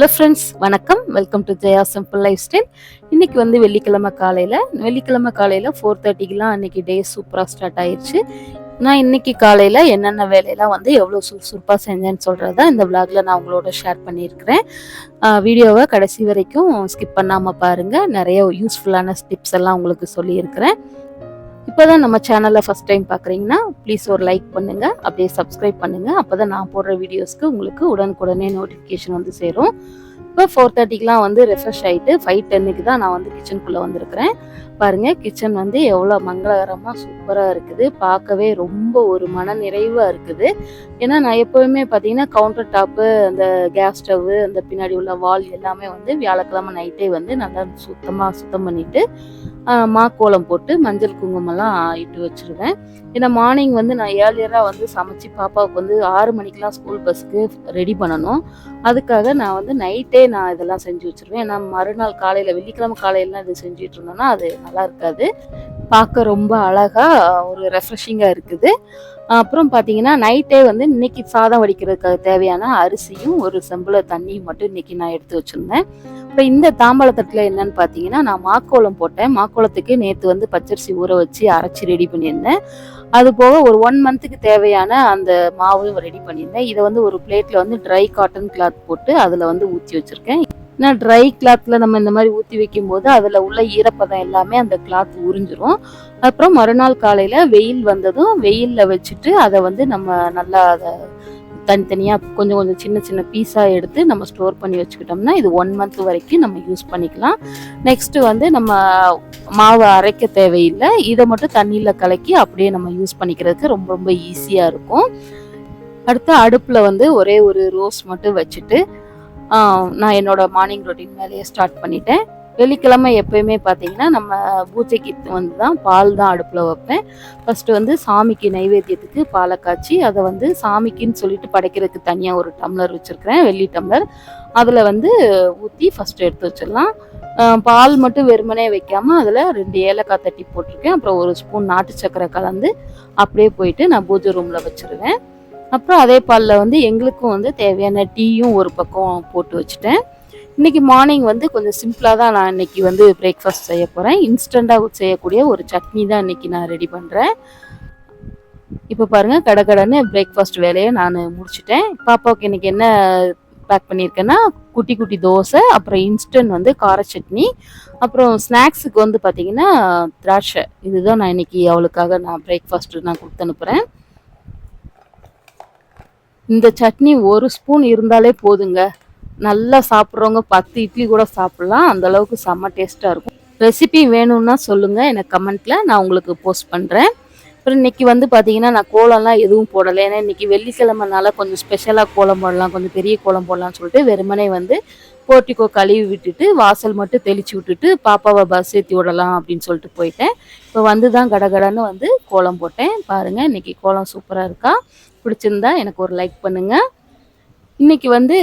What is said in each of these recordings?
Hello friends வணக்கம். Welcome to Jaya simple lifestyle இன்னைக்கு வந்து வெள்ளிக்கிழமை காலையில் வெள்ளிக்கிழமை காலையில் ஃபோர் தேர்ட்டிக்கெலாம் அன்றைக்கி டே சூப்பராக ஸ்டார்ட் ஆயிடுச்சு நான் இன்னைக்கு காலையில் என்னென்ன வேலையெல்லாம் வந்து எவ்வளோ சுறுசுறுப்பாக செஞ்சேன்னு சொல்கிறத இந்த விளாகில் நான் உங்களோட ஷேர் பண்ணியிருக்கிறேன். வீடியோவை கடைசி வரைக்கும் ஸ்கிப் பண்ணாமல் பாருங்கள் நிறைய யூஸ்ஃபுல்லான டிப்ஸ் எல்லாம் உங்களுக்கு சொல்லியிருக்கிறேன். இப்போ தான் நம்ம சேனலை ஃபஸ்ட் டைம் பார்க்குறீங்கன்னா ப்ளீஸ் ஒரு லைக் பண்ணுங்கள் அப்படியே சப்ஸ்கிரைப் பண்ணுங்கள் அப்போ தான் நான் போடுற வீடியோஸ்க்கு உங்களுக்கு உடனுக்குடனே நோட்டிஃபிகேஷன் வந்து சேரும். இப்போ ஃபோர் தேர்ட்டிக்கெலாம் வந்து ரெஃப்ரெஷ் ஆகிட்டு ஃபைவ் டென்னுக்கு தான் நான் வந்து கிச்சனுக்குள்ளே வந்திருக்கிறேன். பாருங்கள் கிச்சன் வந்து எவ்வளோ மங்களகரமாக சூப்பராக இருக்குது. பார்க்கவே ரொம்ப ஒரு மன நிறைவாக இருக்குது. ஏன்னா நான் எப்போவுமே பார்த்தீங்கன்னா கவுண்டர் டாப்பு அந்த கேஸ் ஸ்டவ்வு அந்த பின்னாடி உள்ள வால் எல்லாமே வந்து வியாழக்கிழமை நைட்டே வந்து நல்லா சுத்தமாக சுத்தம் பண்ணிவிட்டு மாக்கோலம் போட்டு மஞ்சள் குங்குமம்லாம் இட்டு வச்சுருவேன். ஏன்னா மார்னிங் வந்து நான் ஏர்லியராக வந்து சமைச்சு பாப்பாவுக்கு வந்து ஆறு மணிக்கெலாம் ஸ்கூல் பஸ்ஸுக்கு ரெடி பண்ணணும். அதுக்காக நான் வந்து நைட்டே நான் இதெல்லாம் செஞ்சு வச்சுருவேன். ஏன்னா மறுநாள் காலையில் வெள்ளிக்கிழமை காலையிலாம் இது செஞ்சுட்டு இருந்தோம்னா அது நல்லா இருக்காது. பார்க்க ரொம்ப அழகாக ஒரு ரெஃப்ரெஷிங்காக இருக்குது. அப்புறம் பார்த்தீங்கன்னா நைட்டே வந்து இன்னைக்கு சாதம் வடிக்கிறதுக்கு தேவையான அரிசியும் ஒரு செம்பில் தண்ணியும் மட்டும் இன்னைக்கு நான் எடுத்து வச்சுருந்தேன். இப்போ இந்த தாம்பாளத்தட்டில் என்னன்னு பார்த்தீங்கன்னா நான் மாக்கோளம் போட்டேன். மாக்கோளத்துக்கு நேற்று வந்து பச்சரிசி ஊற வச்சு அரைச்சி ரெடி பண்ணியிருந்தேன். அது போக ஒரு ஒன் மந்த்துக்கு தேவையான அந்த மாவையும் ரெடி பண்ணியிருந்தேன். இதை வந்து ஒரு பிளேட்டில் வந்து ட்ரை காட்டன் கிளாத் போட்டு அதில் வந்து ஊற்றி வச்சுருக்கேன். ஏன்னா ட்ரை கிளாத்தில் நம்ம இந்த மாதிரி ஊற்றி வைக்கும்போது அதில் உள்ள ஈரப்பதம் எல்லாமே அந்த கிளாத் உறிஞ்சிரும். அப்புறம் மறுநாள் காலையில் வெயில் வந்ததும் வெயிலில் வச்சுட்டு அதை வந்து நம்ம நல்லா அதை தனித்தனியாக கொஞ்சம் கொஞ்சம் சின்ன சின்ன பீஸாக எடுத்து நம்ம ஸ்டோர் பண்ணி வச்சுக்கிட்டோம்னா இது ஒன் மந்த் வரைக்கும் நம்ம யூஸ் பண்ணிக்கலாம். நெக்ஸ்ட்டு வந்து நம்ம மாவு அரைக்க தேவையில்லை. இதை மட்டும் தண்ணியில் கலக்கி அப்படியே நம்ம யூஸ் பண்ணிக்கிறதுக்கு ரொம்ப ரொம்ப ஈஸியாக இருக்கும். அடுத்து அடுப்பில் வந்து ஒரே ஒரு ரோஸ் மட்டும் வச்சுட்டு நான் என்னோட மார்னிங் ரொட்டீன் வேலையை ஸ்டார்ட் பண்ணிட்டேன். வெள்ளிக்கிழமை எப்பயுமே பார்த்தீங்கன்னா நம்ம பூஜைக்கு வந்து தான் பால் தான் அடுப்பில் வைப்பேன். ஃபஸ்ட்டு வந்து சாமிக்கு நைவேத்தியத்துக்கு பாலை காய்ச்சி அதை வந்து சாமிக்குன்னு சொல்லிட்டு படைக்கிறதுக்கு தனியாக ஒரு டம்ளர் வச்சுருக்கிறேன் வெள்ளி டம்ளர். அதில் வந்து ஊற்றி ஃபஸ்ட்டு எடுத்து வச்சிடலாம். பால் மட்டும் வெறுமனே வைக்காமல் அதில் ரெண்டு ஏலக்காய் தட்டி போட்டிருக்கேன். அப்புறம் ஒரு ஸ்பூன் நாட்டு சக்கரை கலந்து அப்படியே போயிட்டு நான் பூஜை ரூமில் வச்சுருவேன். அப்புறம் அதே பாலில் வந்து எங்களுக்கும் வந்து தேவையான டீயும் ஒரு பக்கம் போட்டு வச்சுட்டேன். இன்றைக்கி மார்னிங் வந்து கொஞ்சம் சிம்பிளாக தான் நான் இன்றைக்கி வந்து பிரேக்ஃபாஸ்ட் செய்ய போகிறேன் இன்ஸ்டண்ட்டாக செய்யக்கூடிய ஒரு சட்னி தான் இன்றைக்கி நான் ரெடி பண்ணுறேன் இப்போ பாருங்கள் கடகடன்னு பிரேக்ஃபாஸ்ட் வேலையை நான் முடிச்சிட்டேன். பாப்பாவுக்கு இன்றைக்கி என்ன பேக் பண்ணியிருக்கேன்னா குட்டி குட்டி தோசை அப்புறம் இன்ஸ்டன்ட் வந்து கார சட்னி அப்புறம் ஸ்நாக்ஸுக்கு வந்து பார்த்திங்கன்னா திராட்சை. இதுதான் நான் இன்றைக்கி அவளுக்காக நான் பிரேக்ஃபாஸ்ட்டு நான் கொடுத்து அனுப்புகிறேன் இந்த சட்னி ஒரு ஸ்பூன் இருந்தாலே போதுங்க. நல்லா சாப்பிட்றவங்க பத்து இட்லி கூட சாப்பிட்லாம். அந்த அளவுக்கு செம்ம டேஸ்ட்டாக இருக்கும். ரெசிபி வேணும்னா சொல்லுங்கள் எனக்கு கமெண்ட்டில் நான் உங்களுக்கு போஸ்ட் பண்ணுறேன் அப்புறம் இன்றைக்கி வந்து பார்த்தீங்கன்னா நான் கோலம்லாம் எதுவும் போடலை. ஏன்னா இன்றைக்கி வெள்ளிக்கிழமைனால கொஞ்சம் ஸ்பெஷலாக கோலம் போடலாம். கொஞ்சம் பெரிய கோலம் போடலாம்னு சொல்லிட்டு வெறுமனே வந்து போர்ட்டிக்கோ கழுவி விட்டுட்டு வாசல் மட்டும் தெளித்து விட்டுட்டு பாப்பாவை பஸ் ஏற்றி விடலாம் அப்படின்னு சொல்லிட்டு போயிட்டேன். இப்போ வந்து தான் கடகடன்னு வந்து கோலம் போட்டேன். பாருங்கள் இன்றைக்கி கோலம் சூப்பராக இருக்கா? பிடிச்சிருந்தா எனக்கு ஒரு லைக் பண்ணுங்கள் இன்னைக்கு வந்து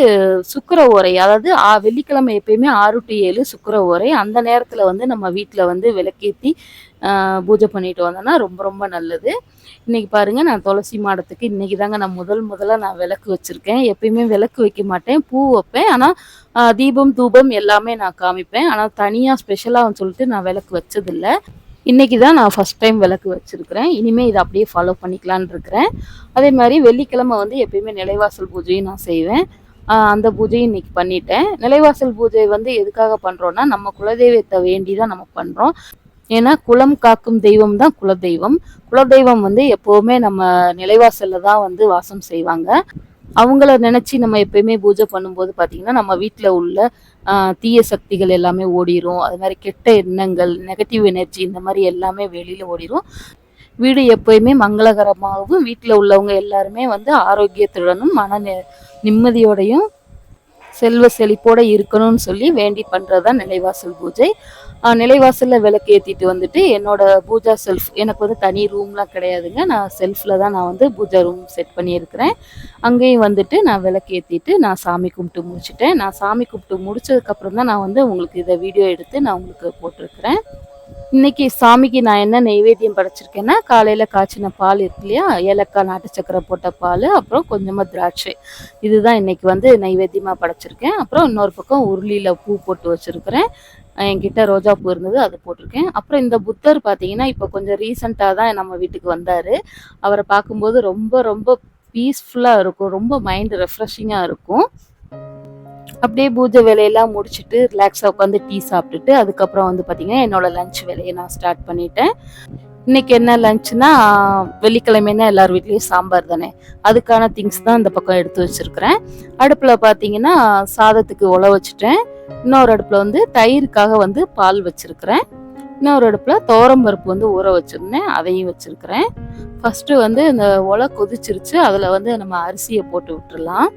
சுக்கர ஓரை அதாவது வெள்ளிக்கிழமை எப்பயுமே ஆறு டு ஏழு சுக்கர ஓரை அந்த நேரத்தில் வந்து நம்ம வீட்டில் வந்து விளக்கேற்றி பூஜை பண்ணிட்டு வந்தோம்னா ரொம்ப ரொம்ப நல்லது. இன்னைக்கு பாருங்க நான் துளசி மாடத்துக்கு இன்னைக்கு தாங்க நான் முதல் முதல்ல நான் விளக்கு வச்சுருக்கேன். எப்பயுமே விளக்கு வைக்க மாட்டேன் பூ வைப்பேன். ஆனால் தீபம் தூபம் எல்லாமே நான் காமிப்பேன். ஆனால் தனியாக ஸ்பெஷலாக சொல்லிட்டு நான் விளக்கு வச்சதில்லை. இன்றைக்கி தான் நான் ஃபஸ்ட் டைம் விளக்கு வச்சுருக்கிறேன். இனிமேல் இதை அப்படியே ஃபாலோ பண்ணிக்கலான் இருக்கிறேன். அதே மாதிரி வெள்ளிக்கிழமை வந்து எப்பயுமே நிலைவாசல் பூஜையும் நான் செய்வேன். அந்த பூஜையும் இன்னைக்கு பண்ணிட்டேன். நிலைவாசல் பூஜை வந்து எதுக்காக பண்ணுறோன்னா நம்ம குலதெய்வத்தை வேண்டி தான் நம்ம பண்ணுறோம் ஏன்னா குலம் காக்கும் தெய்வம் தான் குலதெய்வம். குலதெய்வம் வந்து எப்போவுமே நம்ம நிலைவாசலில் தான் வந்து வாசம் செய்வாங்க. அவங்கள நினச்சி நம்ம எப்பயுமே பூஜை பண்ணும்போது பார்த்திங்கன்னா நம்ம வீட்டில் உள்ள தீய சக்திகள் எல்லாமே ஓடிடும் அது மாதிரி கெட்ட எண்ணங்கள் நெகட்டிவ் எனர்ஜி இந்த மாதிரி எல்லாமே வெளியில் ஓடிடும் வீடு எப்பயுமே மங்களகரமாகவும் வீட்டில் உள்ளவங்க எல்லாருமே வந்து ஆரோக்கியத்துடனும் மன நிம்மதியோடையும் செல்வ செழிப்போட இருக்கணும்னு சொல்லி வேண்டி பண்ணுறது தான் நிலைவாசல் பூஜை. நிலைவாசலில் விளக்கு ஏற்றிட்டு வந்துட்டு என்னோட பூஜா செல்ஃப் எனக்கு வந்து தனி ரூம்லாம் கிடையாதுங்க. நான் செல்ஃபில் தான் நான் வந்து பூஜா ரூம் செட் பண்ணியிருக்கிறேன். அங்கேயும் வந்துட்டு நான் விளக்கு ஏற்றிட்டு நான் சாமி கும்பிட்டு முடிச்சுட்டேன். நான் சாமி கும்பிட்டு முடிச்சதுக்கப்புறம் தான் நான் வந்து உங்களுக்கு இதை வீடியோ எடுத்து நான் உங்களுக்கு போட்டிருக்கிறேன். இன்னைக்கு சாமிக்கு நான் என்ன நெய்வேத்தியம் படைச்சிருக்கேன்னா காலையில் காய்ச்சின பால் இருக்கு இல்லையா? ஏலக்காய் நாட்டு சக்கரை போட்ட பால் அப்புறம் கொஞ்சமாக திராட்சை. இதுதான் இன்னைக்கு வந்து நெய்வேத்தியமாக படைச்சிருக்கேன். அப்புறம் இன்னொரு பக்கம் உருளியில் பூ போட்டு வச்சுருக்கிறேன். என்கிட்ட ரோஜா பூ இருந்தது அது போட்டிருக்கேன். அப்புறம் இந்த புத்தர் பார்த்தீங்கன்னா இப்போ கொஞ்சம் ரீசண்டாக தான் நம்ம வீட்டுக்கு வந்தார். அவரை பார்க்கும்போது ரொம்ப ரொம்ப பீஸ்ஃபுல்லாக இருக்கும். ரொம்ப மைண்ட் ரெஃப்ரெஷிங்காக இருக்கும். அப்படியே பூஜை வேலையெல்லாம் முடிச்சுட்டு ரிலாக்ஸாக உட்காந்து டீ சாப்பிட்டுட்டு அதுக்கப்புறம் வந்து பார்த்தீங்கன்னா என்னோட லஞ்ச் வேலையை நான் ஸ்டார்ட் பண்ணிட்டேன். இன்னைக்கு என்ன லஞ்ச்னா வெள்ளிக்கிழமைன்னா எல்லார் வீட்லேயும் சாம்பார் தானே. அதுக்கான திங்ஸ் தான் இந்த பக்கம் எடுத்து வச்சுருக்கிறேன். அடுப்பில் பார்த்தீங்கன்னா சாதத்துக்கு உழ வச்சுட்டேன். இன்னொரு அடுப்பில் வந்து தயிருக்காக வந்து பால் வச்சுருக்கிறேன். இன்னொரு அடுப்பில் பருப்பு வந்து ஊற வச்சுருந்தேன். அதையும் வச்சுருக்கிறேன். ஃபஸ்ட்டு வந்து இந்த உலை கொதிச்சிருச்சு. அதில் வந்து நம்ம அரிசியை போட்டு விட்டுடலாம்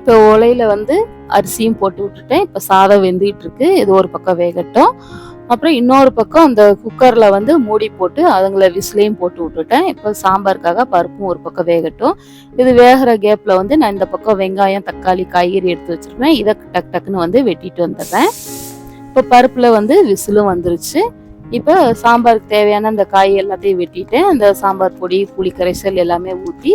இப்போ ஓலையில் வந்து அரிசியும் போட்டு விட்டுட்டேன். இப்போ சாதம் வெந்துகிட்டு இருக்கு. இது ஒரு பக்கம் வேகட்டும். அப்புறம் இன்னொரு பக்கம் அந்த குக்கரில் வந்து மூடி போட்டு அதுங்களை விசிலையும் போட்டு விட்டுட்டேன். இப்போ சாம்பாருக்காக பருப்பும் ஒரு பக்கம் வேகட்டும். இது வேகிற கேப்பில் வந்து நான் இந்த பக்கம் வெங்காயம் தக்காளி காய்கறி எடுத்து வச்சுருப்பேன். இதை டக் டக்குன்னு வந்து வெட்டிட்டு வந்துடுறேன். இப்போ பருப்பில் வந்து விசிலும் வந்துருச்சு. இப்போ சாம்பாருக்கு தேவையான அந்த காய் எல்லாத்தையும் வெட்டிட்டேன் அந்த சாம்பார் பொடி புளி கரைசல் எல்லாமே ஊற்றி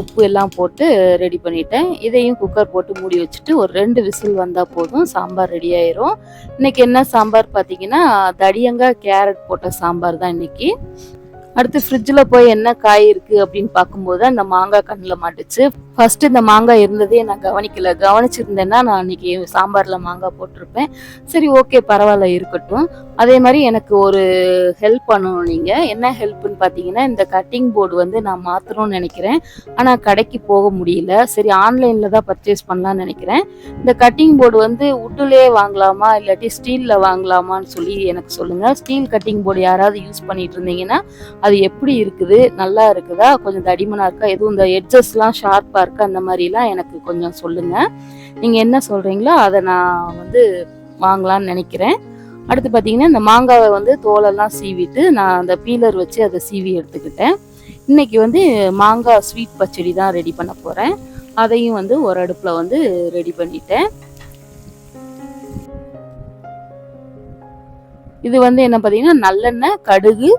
உப்பு எல்லாம் போட்டு ரெடி பண்ணிட்டேன். இதையும் குக்கர் போட்டு மூடி வச்சுட்டு ஒரு ரெண்டு விசில் வந்தால் போதும் சாம்பார் ரெடி ஆயிரும். இன்னைக்கு என்ன சாம்பார் பார்த்தீங்கன்னா தடியங்காய் கேரட் போட்ட சாம்பார் தான் இன்னைக்கு. அடுத்து ஃப்ரிட்ஜில் போய் என்ன காய் இருக்குது அப்படின்னு பார்க்கும்போது அந்த மாங்காய் கண்ணில் மாட்டுச்சு. ஃபஸ்ட்டு இந்த மாங்காய் இருந்ததே நான் கவனிக்கல. கவனிச்சிருந்தேன்னா நான் அன்னைக்கு சாம்பாரில் மாங்காய் போட்டிருப்பேன். சரி ஓகே பரவாயில்ல இருக்கட்டும். அதே மாதிரி எனக்கு ஒரு ஹெல்ப் பண்ணணும் நீங்கள் என்ன ஹெல்ப்னு பார்த்தீங்கன்னா இந்த கட்டிங் போர்டு வந்து நான் மாற்றணும்னு நினைக்கிறேன். ஆனால் கடைக்கு போக முடியல. சரி ஆன்லைனில் தான் பர்ச்சேஸ் பண்ணலாம்னு நினைக்கிறேன். இந்த கட்டிங் போர்டு வந்து உட்டுலே வாங்கலாமா? இல்லாட்டி ஸ்டீலில் வாங்கலாமான்னு சொல்லி எனக்கு சொல்லுங்கள் ஸ்டீல் கட்டிங் போர்டு யாராவது யூஸ் பண்ணிட்டு இருந்தீங்கன்னா அது எப்படி இருக்குது? நல்லா இருக்குதா? கொஞ்சம் தடிமனாக இருக்கா? எதுவும் இந்த எட்ஜஸ்லாம் ஷார்ப்பாக இருக்கா? அந்த மாதிரிலாம் எனக்கு கொஞ்சம் சொல்லுங்கள் நீங்கள் என்ன சொல்கிறீங்களோ அதை நான் வந்து வாங்கலாம்னு நினைக்கிறேன். அடுத்து பார்த்தீங்கன்னா இந்த மாங்காவை வந்து தோலெல்லாம் சீவிட்டு நான் அந்த பீலர் வச்சு அதை சீவி எடுத்துக்கிட்டேன். இன்னைக்கு வந்து மாங்காய் ஸ்வீட் பச்சடி தான் ரெடி பண்ண போகிறேன் அதையும் வந்து ஒரு அடுப்பில் வந்து ரெடி பண்ணிட்டேன். இது வந்து என்ன பார்த்தீங்கன்னா நல்லெண்ணெய் கடுகு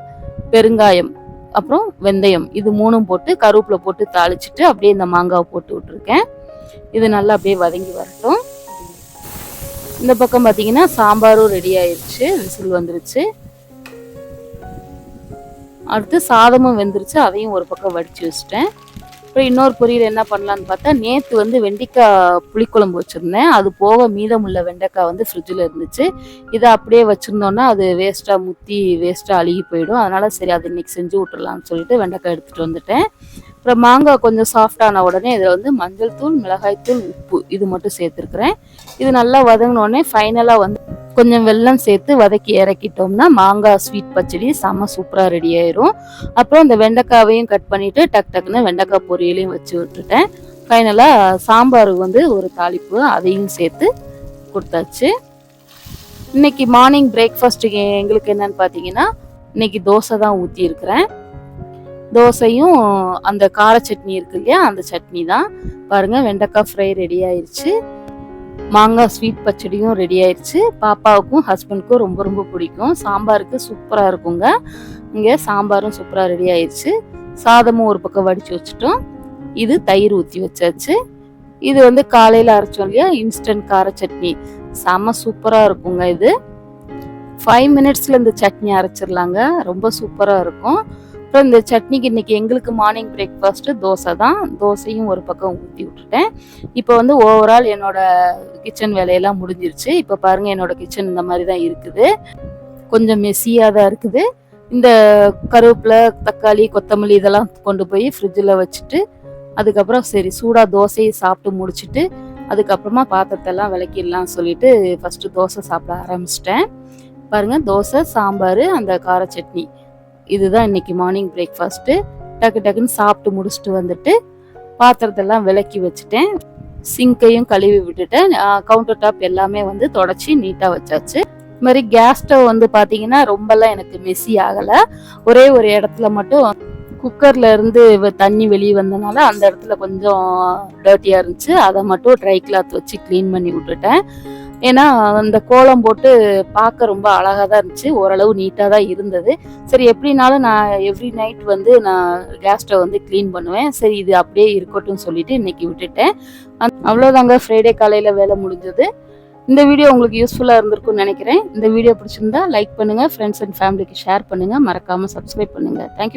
பெருங்காயம் அப்புறம் வெந்தயம். இது மூணும் போட்டு கருவேப்பில போட்டு தாளிச்சிட்டு அப்படியே இந்த மாங்காவை போட்டு விட்ருக்கேன் இது நல்லா அப்படியே வதங்கி வரட்டும். இந்த பக்கம் பார்த்தீங்கன்னா சாம்பாரும் ரெடி ஆயிடுச்சு விசில் வந்துருச்சு. அடுத்து சாதமும் வெந்துருச்சு அதையும் ஒரு பக்கம் வடிச்சு வச்சுட்டேன். அப்புறம் இன்னொரு பொரியல் என்ன பண்ணலான்னு பார்த்தா நேற்று வந்து வெண்டைக்காய் புளிக்குழம்பு வச்சுருந்தேன். அது போக மீதமுள்ள வெண்டைக்காய் வந்து ஃப்ரிட்ஜில் இருந்துச்சு. இதை அப்படியே வச்சுருந்தோன்னா அது வேஸ்ட்டாக முத்தி வேஸ்ட்டாக அழுகி போயிடும். அதனால் சரி அதை இன்னைக்கு செஞ்சு விட்டுறலாம்னு சொல்லிட்டு வெண்டைக்காய் எடுத்துகிட்டு வந்துட்டேன். அப்புறம் மாங்காய் கொஞ்சம் சாஃப்டான உடனே இதில் வந்து மஞ்சள் தூள் மிளகாய் தூள் உப்பு இது மட்டும் சேர்த்துருக்குறேன். இது நல்லா வதங்கினோடனே ஃபைனலாக வந்து கொஞ்சம் வெல்லம் சேர்த்து வதக்கி இறக்கிட்டோம்னா மாங்காய் ஸ்வீட் பச்சடி செம்ம சூப்பராக ரெடி ஆயிரும். அப்புறம் இந்த வெண்டைக்காவையும் கட் பண்ணிவிட்டு டக் டக்குன்னு வெண்டைக்காய் பொரியலையும் வச்சு விட்டுட்டேன். ஃபைனலாக சாம்பார் வந்து ஒரு தாளிப்பு அதையும் சேர்த்து கொடுத்தாச்சு. இன்னைக்கு மார்னிங் பிரேக்ஃபாஸ்ட்டுக்கு எங்களுக்கு என்னன்னு பார்த்தீங்கன்னா இன்னைக்கு தோசை தான் ஊற்றி இருக்கிறேன் தோசையும் அந்த கார சட்னி இருக்கு இல்லையா அந்த சட்னி தான். பாருங்க வெண்டைக்காய் ஃப்ரை ரெடி ஆயிருச்சு. மாங்காய் ஸ்வீட் பச்சடியும் ரெடி ஆயிடுச்சு பாப்பாவுக்கும் ஹஸ்பண்டுக்கும் ரொம்ப ரொம்ப பிடிக்கும். சாம்பாருக்கு சூப்பராக இருக்குங்க. இங்கே சாம்பாரும் சூப்பராக ரெடி ஆயிடுச்சு சாதமும் ஒரு பக்கம் வடித்து வச்சுட்டோம். இது தயிர் ஊற்றி வச்சாச்சு. இது வந்து காலையில் அரைச்சோம் இல்லையா இன்ஸ்டன்ட் கார சட்னி. செம்ம சூப்பராக இருக்குங்க இது. ஃபைவ் மினிட்ஸில் இந்த சட்னி அரைச்சிடலாங்க ரொம்ப சூப்பராக இருக்கும். அப்புறம் இந்த சட்னிக்கு இன்னைக்கு எங்களுக்கு மார்னிங் பிரேக்ஃபாஸ்ட்டு தோசை தான். தோசையும் ஒரு பக்கம் ஊற்றி விட்டுட்டேன். இப்போ வந்து ஓவரால் என்னோட கிச்சன் வேலையெல்லாம் முடிஞ்சிருச்சு. இப்போ பாருங்கள் என்னோட கிச்சன் இந்த மாதிரி தான் இருக்குது. கொஞ்சம் மெஸ்ஸியாக தான் இருக்குது. இந்த கருவேப்பிலை தக்காளி கொத்தமல்லி இதெல்லாம் கொண்டு போய் ஃப்ரிட்ஜில் வச்சுட்டு அதுக்கப்புறம் சரி சூடாக தோசையை சாப்பிட்டு முடிச்சுட்டு அதுக்கப்புறமா பாத்திரத்தெல்லாம் விளக்கிடலாம் சொல்லிட்டு ஃபஸ்ட்டு தோசை சாப்பிட ஆரம்பிச்சிட்டேன். பாருங்கள் தோசை சாம்பார் அந்த கார சட்னி. இதுதான் இன்னைக்கு மார்னிங் பிரேக்ஃபாஸ்ட்டு டக்கு டக்குன்னு சாப்பிட்டு முடிச்சுட்டு வந்துட்டு பாத்திரத்தெல்லாம் விளக்கி வச்சுட்டேன். சிங்கையும் கழுவி விட்டுட்டேன். கவுண்டர் டாப் எல்லாமே வந்து தொடச்சி நீட்டாக வச்சாச்சு. இது மாதிரி கேஸ் ஸ்டவ் வந்து பார்த்தீங்கன்னா ரொம்பலாம் எனக்கு மெஸ்ஸி ஆகலை. ஒரே ஒரு இடத்துல மட்டும் குக்கர்ல இருந்து தண்ணி வெளியே வந்தனால அந்த இடத்துல கொஞ்சம் டர்ட்டியாக இருந்துச்சு. அதை மட்டும் ட்ரை கிளாத் வச்சு க்ளீன் பண்ணி விட்டுட்டேன். ஏன்னா அந்த கோலம் போட்டு பார்க்க ரொம்ப அழகாக தான் இருந்துச்சு. ஓரளவு நீட்டாக தான் இருந்தது. சரி எப்படினாலும் நான் எவ்ரி நைட் வந்து நான் கேஸ் ஸ்டவ் வந்து க்ளீன் பண்ணுவேன். சரி இது அப்படியே இருக்கட்டும் சொல்லிட்டு இன்னைக்கு விட்டுட்டேன். அந்- அவ்வளோதாங்க ஃப்ரைடே காலையில் வேலை முடிஞ்சது. இந்த வீடியோ உங்களுக்கு யூஸ்ஃபுல்லாக இருந்திருக்கும்னு நினைக்கிறேன். இந்த வீடியோ பிடிச்சிருந்தா லைக் பண்ணுங்கள் ஃப்ரெண்ட்ஸ் அண்ட் ஃபேமிலிக்கு ஷேர் பண்ணுங்கள் மறக்காமல் சப்ஸ்கிரைப் பண்ணுங்கள் தேங்க்யூ